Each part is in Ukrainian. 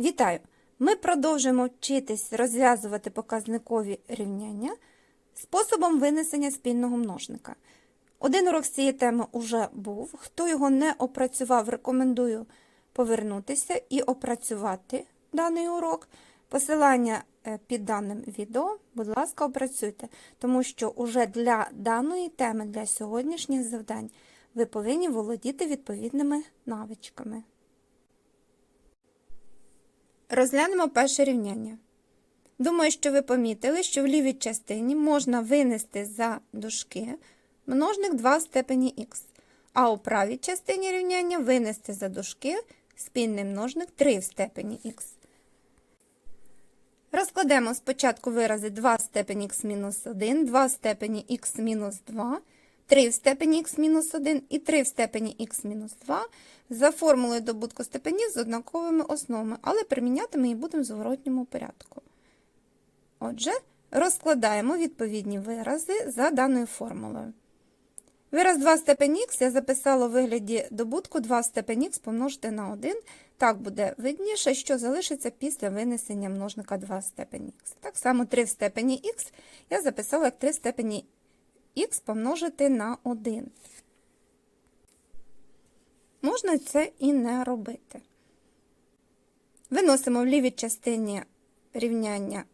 Вітаю! Ми продовжуємо вчитись розв'язувати показникові рівняння способом винесення спільного множника. Один урок з цієї теми уже був. Хто його не опрацював, рекомендую повернутися і опрацювати даний урок. Посилання е, під даним відео, будь ласка, опрацюйте, тому що уже для даної теми, для сьогоднішніх завдань, ви повинні володіти відповідними навичками. Розглянемо перше рівняння. Думаю, що ви помітили, що в лівій частині можна винести за дужки множник 2 в степені х, а у правій частині рівняння винести за дужки спільний множник 3 в степені х. Розкладемо спочатку вирази 2 в степені х мінус 1, 2 в степені х мінус 2, 3 в степені х мінус 1 і 3 в степені х мінус 2 за формулою добутку степенів з однаковими основами, але приміняти ми її будемо в зворотньому порядку. Отже, розкладаємо відповідні вирази за даною формулою. Вираз 2 в степені х я записала у вигляді добутку 2 в степені х помножити на 1. Так буде видніше, що залишиться після винесення множника 2 в степені х. Так само 3 в степені х я записала як 3 в степені х помножити на 1. Можна це і не робити. Виносимо в лівій частині рівняння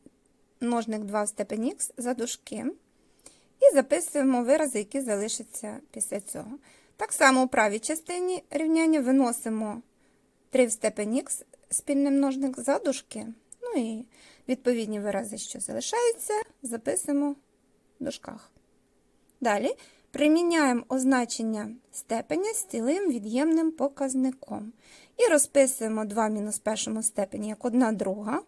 множник 2 в степені х за дужки. І записуємо вирази, які залишаться після цього. Так само у правій частині рівняння виносимо 3 в степені х спільний множник за дужки. Ну і відповідні вирази, що залишаються, записуємо в дужках. Далі приміняємо означення степеня з цілим від'ємним показником. І розписуємо 2 в мінус першому степені як 1 друга,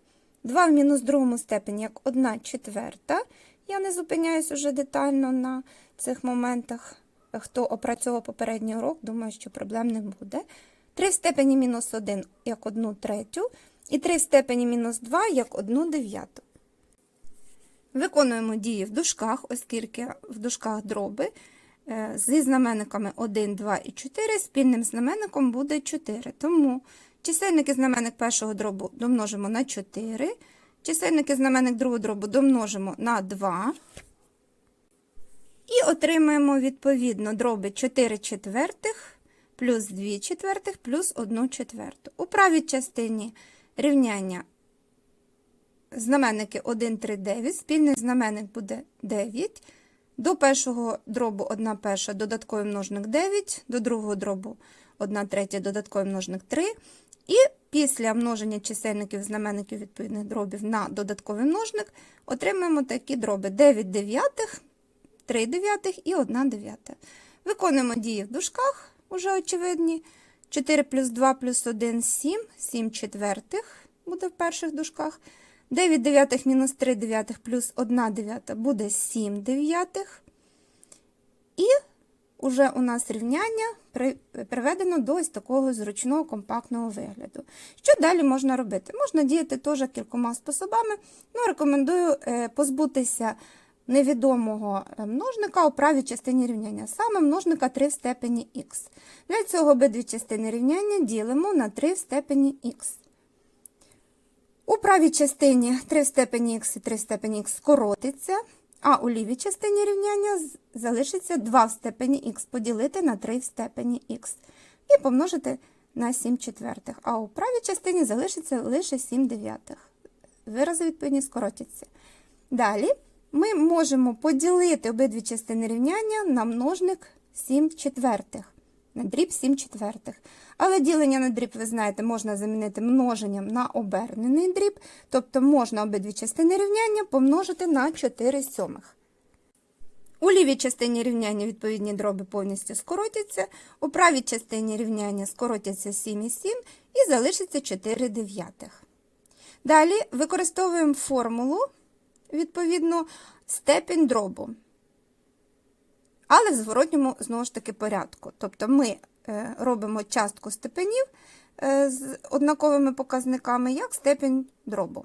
2 в мінус другому степені як 1 четверта. Я не зупиняюсь уже детально на цих моментах. Хто опрацьовував попередній урок, думаю, що проблем не буде. 3 в степені мінус 1 як 1 третю, і 3 в степені мінус 2 як 1 дев'яту. Виконуємо дії в дужках, оскільки в дужках дроби е, зі знаменниками 1, 2 і 4, спільним знаменником буде 4. Тому чисельник і знаменник першого дробу домножимо на 4, чисельник і знаменник другого дробу домножимо на 2. І отримаємо відповідно дроби 4 четвертих плюс 2 четвертих плюс 1 четверту. У правій частині рівняння знаменники 1, 3, 9, спільний знаменник буде 9. До першого дробу 1 перша додатковий множник 9, до другого дробу 1 третя додатковий множник 3. І після множення чисельників знаменників відповідних дробів на додатковий множник отримаємо такі дроби 9 дев'ятих, 3 дев'ятих і 1 дев'ята. Виконуємо дії в дужках, уже очевидні. 4 плюс 2 плюс 1 7, 7 четвертих буде в перших дужках. 9 дев'ятих мінус 3 дев'ятих плюс 1 дев'ята буде 7 дев'ятих. І уже у нас рівняння приведено до ось такого зручного компактного вигляду. Що далі можна робити? Можна діяти теж кількома способами. Ну, Рекомендую позбутися невідомого множника у правій частині рівняння, саме множника 3 в степені х. Для цього обидві частини рівняння ділимо на 3 в степені х. Правій частині 3 в степені х і 3 в степені х скоротиться, а у лівій частині рівняння залишиться 2 в степені х поділити на 3 в степені х і помножити на 7 четвертих. А у правій частині залишиться лише 7 дев'ятих. Вирази відповідні скоротяться. Далі ми можемо поділити обидві частини рівняння на множник 7 четвертих. На дріб 7 четвертих. Але ділення на дріб, ви знаєте, можна замінити множенням на обернений дріб, тобто можна обидві частини рівняння помножити на 4 сьомих. У лівій частині рівняння відповідні дроби повністю скоротяться, у правій частині рівняння скоротяться 7 і 7 і залишиться 4 дев'ятих. Далі використовуємо формулу, відповідно, степінь дробу. Але в зворотньому, знову ж таки, порядку. Тобто ми е, робимо частку степенів е, з однаковими показниками, як степень дробу.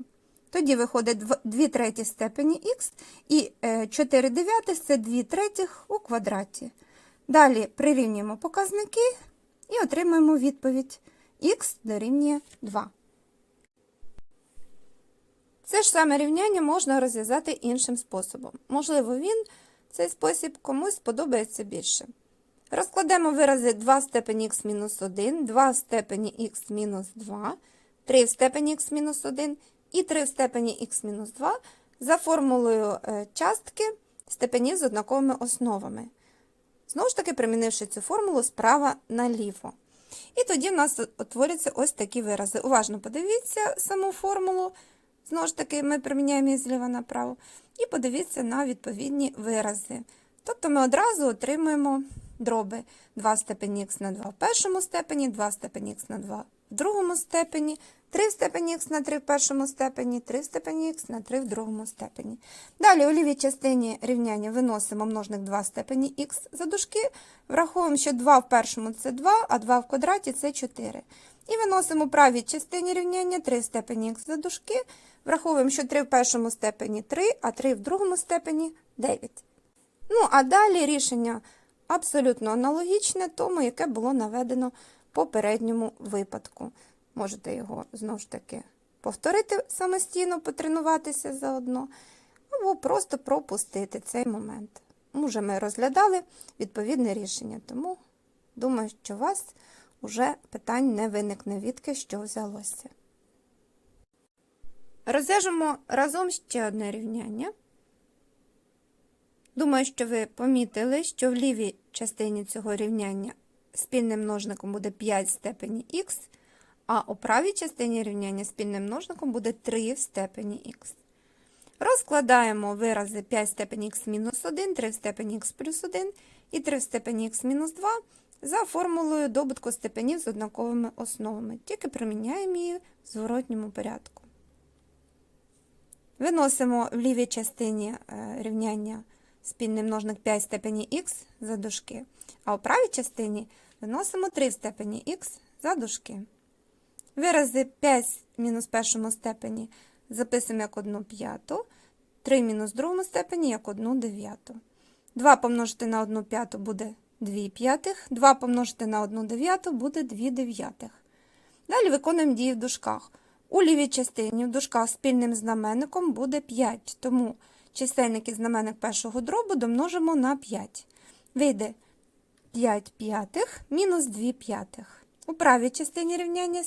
Тоді виходить 2 треті степені х і 4 дев'ятих – це 2 третіх у квадраті. Далі прирівнюємо показники і отримаємо відповідь х дорівнює 2. Це ж саме рівняння можна розв'язати іншим способом. Можливо, він, цей спосіб, комусь сподобається більше. Розкладемо вирази 2 в степені х мінус 1, 2 в степені х мінус 2, 3 в степені х мінус 1 і 3 в степені х мінус 2 за формулою е, частки степенів з однаковими основами. Знову ж таки, примінивши цю формулу справа наліво. І тоді в нас утворюються ось такі вирази. Уважно подивіться саму формулу. Знову ж таки, ми приміняємо її зліва направо. І подивіться на відповідні вирази. Тобто ми одразу отримуємо дроби 2 степені х на 2 в першому степені, 2 степені х на 2 в другому степені, 3 в степені х на 3 в першому степені, 3 в степені х на 3 в другому степені. Далі у лівій частині рівняння виносимо множник 2 в степені х за дужки, враховуємо, що 2 в першому це 2, а 2 в квадраті це 4. І виносимо у правій частині рівняння 3 в степені х за дужки, враховуємо, що 3 в першому степені 3, а 3 в другому степені 9. Ну, а далі рішення абсолютно аналогічне тому, яке було наведено в попередньому випадку. Можете його знову ж таки повторити самостійно, потренуватися заодно, або просто пропустити цей момент. Уже ми розглядали відповідне рішення, тому думаю, що у вас вже питань не виникне, відки що взялося. Розв'яжемо разом ще одне рівняння. Думаю, що ви помітили, що в лівій частині цього рівняння спільним множником буде 5 в степені х, а у правій частині рівняння спільним множником буде 3 в степені х. Розкладаємо вирази 5 в степені х мінус 1, 3 в степені х плюс 1 і 3 в степені х мінус 2 за формулою добутку степенів з однаковими основами, тільки приміняємо її в зворотньому порядку. Виносимо в лівій частині е, рівняння спільний множник 5 в степені х за дужки, а у правій частині виносимо 3 в степені х за дужки. Вирази 5 в мінус першому степені записуємо як 1 п'яту, 3 в мінус другому степені як 1 дев'яту. 2 помножити на 1 п'яту буде 2 п'ятих, 2 помножити на 1 дев'яту буде 2 дев'ятих. Далі виконуємо дії в дужках. У лівій частині в дужках спільним знаменником буде 5, тому чисельник і знаменник першого дробу домножимо на 5. Вийде 5 п'ятих мінус 2 п'ятих. У правій частині рівняння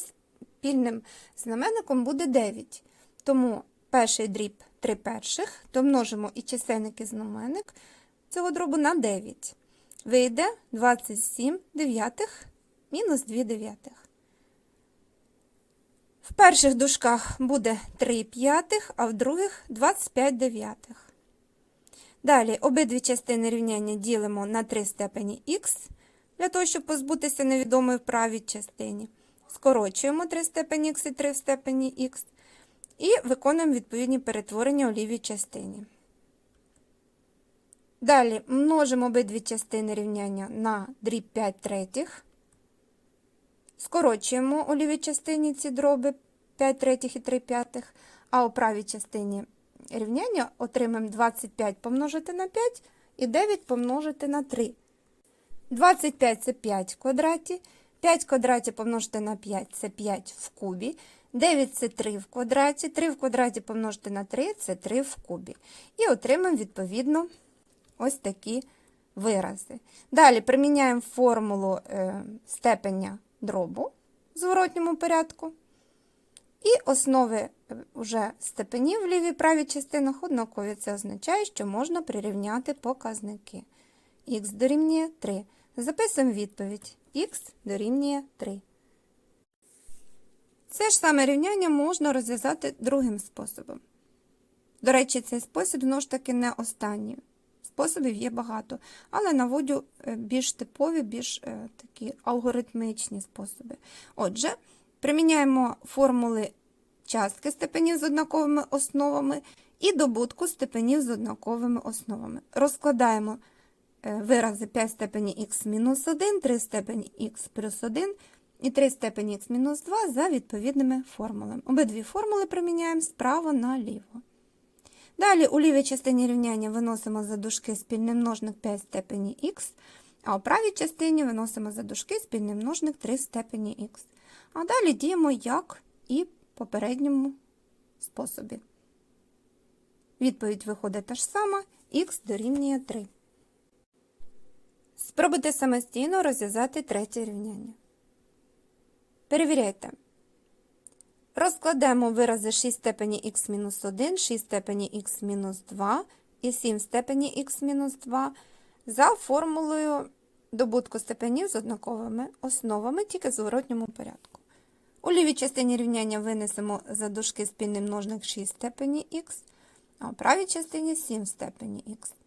спільним знаменником буде 9. Тому перший дріб 3 перших, домножимо і чисельник і знаменник цього дробу на 9. Вийде 27 дев'ятих мінус 2 дев'ятих. В перших дужках буде 3 п'ятих, а в других 25 дев'ятих. Далі обидві частини рівняння ділимо на 3 степені х, для того, щоб позбутися невідомої в правій частині. Скорочуємо 3 степені х і 3 в степені х. І виконуємо відповідні перетворення у лівій частині. Далі множимо обидві частини рівняння на дріб 5 третіх. Скорочуємо у лівій частині ці дроби 5 третіх і 3 п'ятих, а у правій частині рівняння отримаємо 25 помножити на 5 і 9 помножити на 3. 25 це 5 в квадраті, 5 в квадраті помножити на 5 це 5 в кубі, 9 це 3 в квадраті, 3 в квадраті помножити на 3 це 3 в кубі. І отримаємо відповідно ось такі вирази. Далі приміняємо формулу е, степеня дробу в зворотньому порядку. І основи вже степенів в лівій правій частинах однакові. Це означає, що можна прирівняти показники. Х дорівнює 3. Записуємо відповідь. Х дорівнює 3. Це ж саме рівняння можна розв'язати другим способом. До речі, цей спосіб знову ж таки не останній. Способів є багато, але наводю більш типові, більш е, такі алгоритмічні способи. Отже, приміняємо формули частки степенів з однаковими основами і добутку степенів з однаковими основами. Розкладаємо е, вирази 5 степені х мінус 1, 3 степені х плюс 1 і 3 степені х мінус 2 за відповідними формулами. Обидві формули приміняємо справа наліво. Далі у лівій частині рівняння виносимо за дужки спільний множник 5 степені х, а у правій частині виносимо за дужки спільний множник 3 степені х. А далі діємо як і в попередньому способі. Відповідь виходить та ж сама, х дорівнює 3. Спробуйте самостійно розв'язати третє рівняння. Перевіряйте. Розкладемо вирази 6 степені х-1, 6 степені х-2 і 7 степені х-2 за формулою добутку степенів з однаковими основами, тільки в зворотньому порядку. У лівій частині рівняння винесемо за дужки спільний множник 6 степені х, а у правій частині 7 степені х.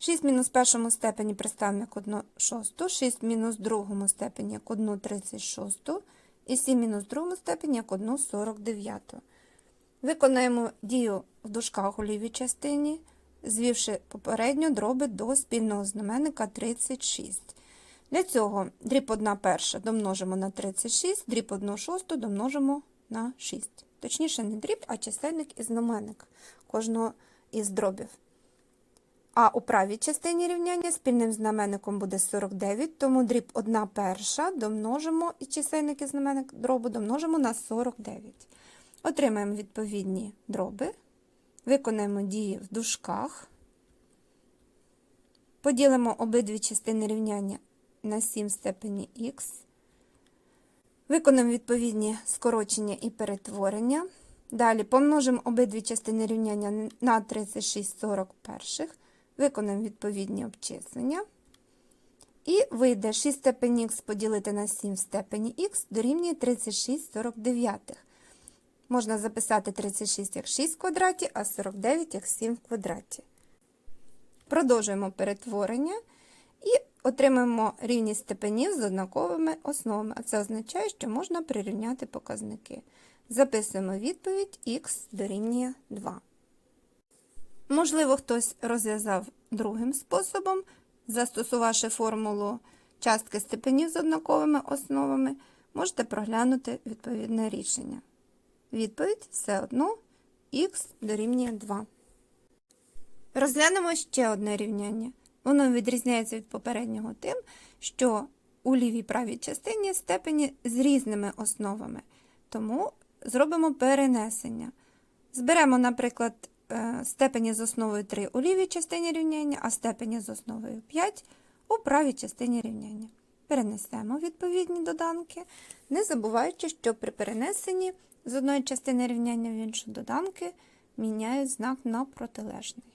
6 мінус першому степені представимо як 1 шосту, 6 мінус другому степені як 1 36 і 7 мінус другому степені як 1 49. Виконаємо дію в дужках у лівій частині, звівши попередньо дроби до спільного знаменника 36. Для цього дріб 1 перша домножимо на 36, дріб 1 шосту домножимо на 6. Точніше, не дріб, а чисельник і знаменник кожного із дробів. А у правій частині рівняння спільним знаменником буде 49, тому дріб 1 перша домножимо і чисельник і знаменник дробу домножимо на 49. Отримаємо відповідні дроби, виконаємо дії в дужках, поділимо обидві частини рівняння на 7 степені х, виконаємо відповідні скорочення і перетворення. Далі помножимо обидві частини рівняння на 36 41, виконаємо відповідні обчислення. І вийде 6 степені х поділити на 7 в степені х дорівнює 36 49. Можна записати 36 як 6 в квадраті, а 49 як 7 в квадраті. Продовжуємо перетворення і отримаємо рівність степенів з однаковими основами. А це означає, що можна прирівняти показники. Записуємо відповідь х дорівнює 2. Можливо, хтось розв'язав другим способом, застосувавши формулу частки степенів з однаковими основами, можете проглянути відповідне рішення. Відповідь все одно х дорівнює 2. Розглянемо ще одне рівняння. Воно відрізняється від попереднього тим, що у лівій правій частині степені з різними основами. Тому зробимо перенесення. Зберемо, наприклад, степені з основою 3 у лівій частині рівняння, а степені з основою 5 у правій частині рівняння. Перенесемо відповідні доданки, не забуваючи, що при перенесенні з одної частини рівняння в іншу доданки міняють знак на протилежний.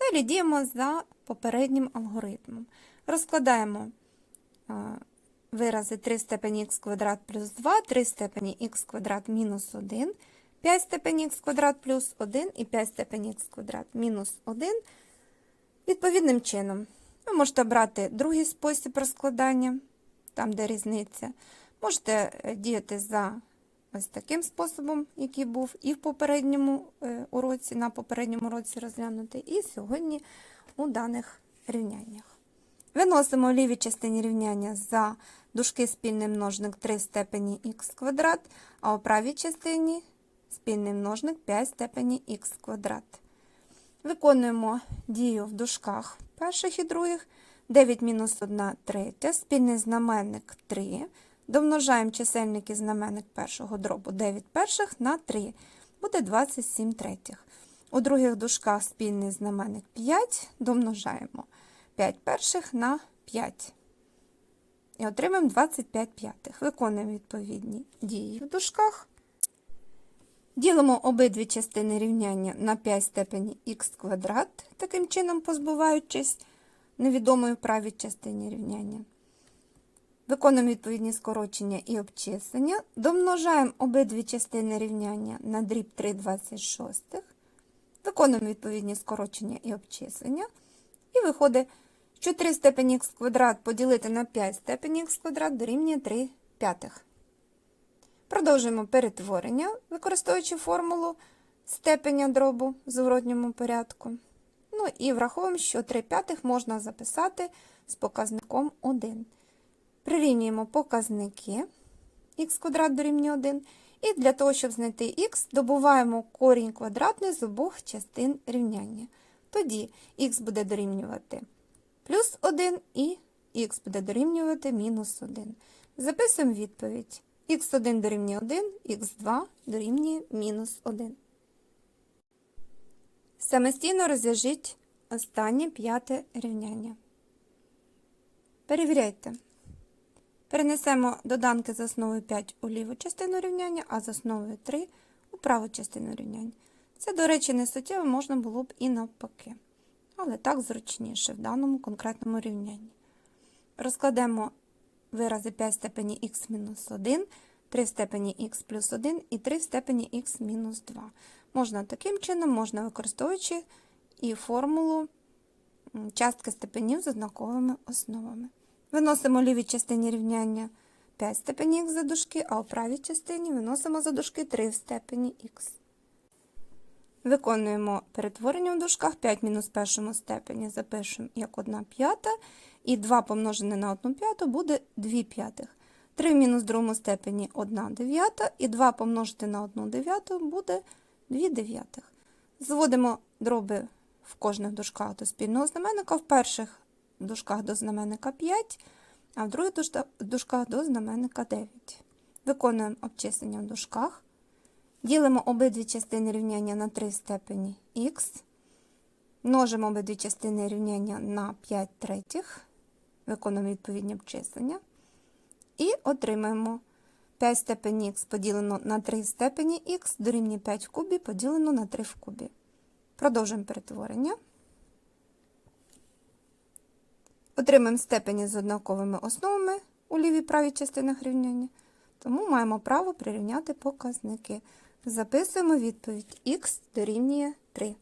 Далі діємо за попереднім алгоритмом. Розкладаємо вирази 3 степені х квадрат плюс 2, 3 степені х квадрат мінус 1, 5 степені х квадрат плюс 1 і 5 степені х квадрат мінус 1. Відповідним чином. Ви можете брати другий спосіб розкладання, там, де різниця. Можете е, діяти за ось таким способом, який був і в попередньому е, уроці, на попередньому уроці розглянутий, і сьогодні у даних рівняннях. Виносимо в лівій частині рівняння за дужки спільний множник 3 степені х квадрат, а у правій частині спільний множник 5 степені х квадрат. Виконуємо дію в дужках перших і других. 9 мінус 1 третя, спільний знаменник 3. Домножаємо чисельник і знаменник першого дробу 9 перших на 3. Буде 27 третіх. У других дужках спільний знаменник 5, домножаємо 5 перших на 5. І отримаємо 25 п'ятих. Виконуємо відповідні дії в дужках. Ділимо обидві частини рівняння на 5 степені х квадрат, таким чином позбуваючись невідомої правій частині рівняння. Виконуємо відповідні скорочення і обчислення. Домножаємо обидві частини рівняння на дріб 3 26. Виконуємо відповідні скорочення і обчислення. І виходить, що 3 степені х квадрат поділити на 5 степені х квадрат дорівнює 3 п'ятих. Продовжуємо перетворення, використовуючи формулу степеня дробу в зворотньому порядку. Ну і враховуємо, що 3 п'ятих можна записати з показником 1. Прирівнюємо показники х квадрат дорівнює 1. І для того, щоб знайти х, добуваємо корінь квадратний з обох частин рівняння. Тоді х буде дорівнювати плюс 1 і х буде дорівнювати мінус 1. Записуємо відповідь. Х1 дорівнює 1, х2 дорівнює мінус 1. Самостійно розв'яжіть останнє п'яте рівняння. Перевіряйте. Перенесемо доданки з основою 5 у ліву частину рівняння, а з основою 3 у праву частину рівняння. Це, до речі, не суттєво можна було б і навпаки. Але так зручніше в даному конкретному рівнянні. Розкладемо вирази 5 в степені х мінус 1, 3 в степені х плюс 1 і 3 в степені х мінус 2. Можна таким чином, можна використовуючи і формулу частки степенів з однаковими основами. Виносимо лівій частині рівняння 5 в степені х за дужки, а у правій частині виносимо за дужки 3 в степені х. Виконуємо перетворення в дужках 5 мінус першому степені запишемо як 1 п'ята, і 2 помножене на 1 п'яту буде 2 п'ятих. 3 в мінус другому степені 1 дев'ята, і 2 помножити на 1 дев'яту буде 2 дев'ятих. Зводимо дроби в кожних дужках до спільного знаменника, в перших дужках до знаменника 5, а в других дужках до знаменника 9. Виконуємо обчислення в дужках. Ділимо обидві частини рівняння на 3 в степені х. Множимо обидві частини рівняння на 5 третіх. Виконуємо відповідні обчислення. І отримаємо 5 в степені х поділено на 3 в степені х дорівнює 5 в кубі поділено на 3 в кубі. Продовжуємо перетворення. Отримаємо степені з однаковими основами у лівій правій частинах рівняння. Тому маємо право прирівняти показники. Записуємо відповідь х дорівнює 3.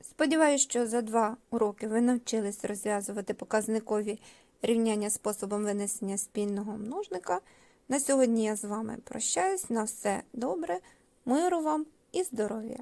Сподіваюсь, що за два уроки ви навчились розв'язувати показникові рівняння способом винесення спільного множника. На сьогодні я з вами прощаюсь. На все добре, миру вам і здоров'я!